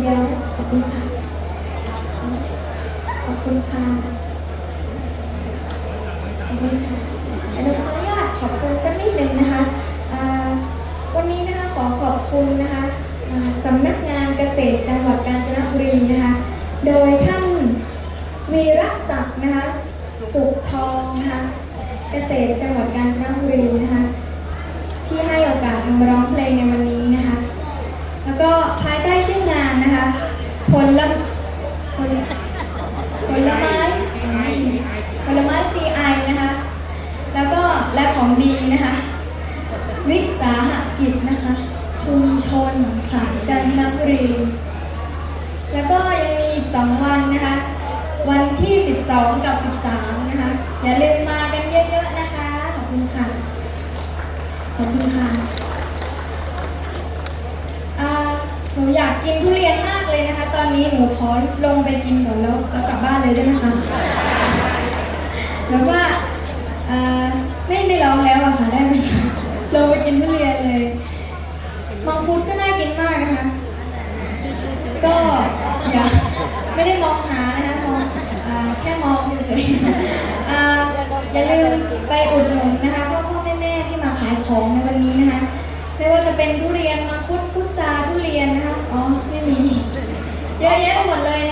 เดี๋ยวขอบคุณค่ะ ขอบคุณค่ะ ขอบคุณค่ะเดี๋ยวหนูขออนุญาตขอบคุณสักนิดหนึ่งนะคะวันนี้นะคะขอขอบคุณนะคะสำนักงานเกษตรจังหวัดกาญจนบุรีนะคะ โดยท่านวีรศักดิ์นะคะสุขทองนะคะเกษตรจังหวัดกาญจนบุรีนะคะ ที่ให้โอกาสหนูมาร้องเพลงในวันนี้นะคะ แล้วก็ภายใต้ชื่องานนะคะ ผลละผลผลไม้เอ่อไม่มีผลไม้ GI นะคะ แล้วก็และของดีนะคะ วิสาหกิจ นะคะ ชุมชนค่ะกาญจนบุรี แล้วก็ยังมีอีก 2 วันนะคะ วันที่ 12 กับ 13 นะคะ อย่าลืมมากันเยอะๆนะคะ ขอบคุณค่ะ ขอบคุณค่ะหนูอยากกินทุเรียนมากเลยนะคะ ตอนนี้หนูขอลงไปกินก่อนแล้วแล้วกลับบ้านเลยได้ไหมคะแบบว่าไม่ไม่ร้องแล้วอะค่ะได้ไหมคะลงไปกินทุเรียน อย่าไม่ได้มองหานะคะมองแค่มองเฉยอย่าลืมไปอุดหนุนนะคะพ่อพ่อแม่แม่ที่มาขายของในวันนี้นะคะ ไม่ว่าจะเป็นทุเรียนมังคุดพุทราทุเรียนนะคะ อ๋อ ไม่มี เยอะแยะหมดเลยนะ